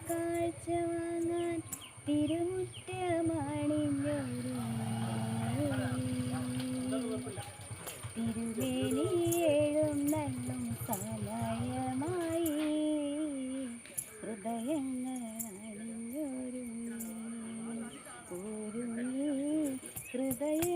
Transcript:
കാഴ്ച വാങ്ങാൻ തിരുമുറ്റമാണിഞ്ഞൊരു തിരുവേലിയേഴും നല്ലും സമയമായി ഹൃദയങ്ങളാണിഞ്ഞൊരു ഒരു ഹൃദയ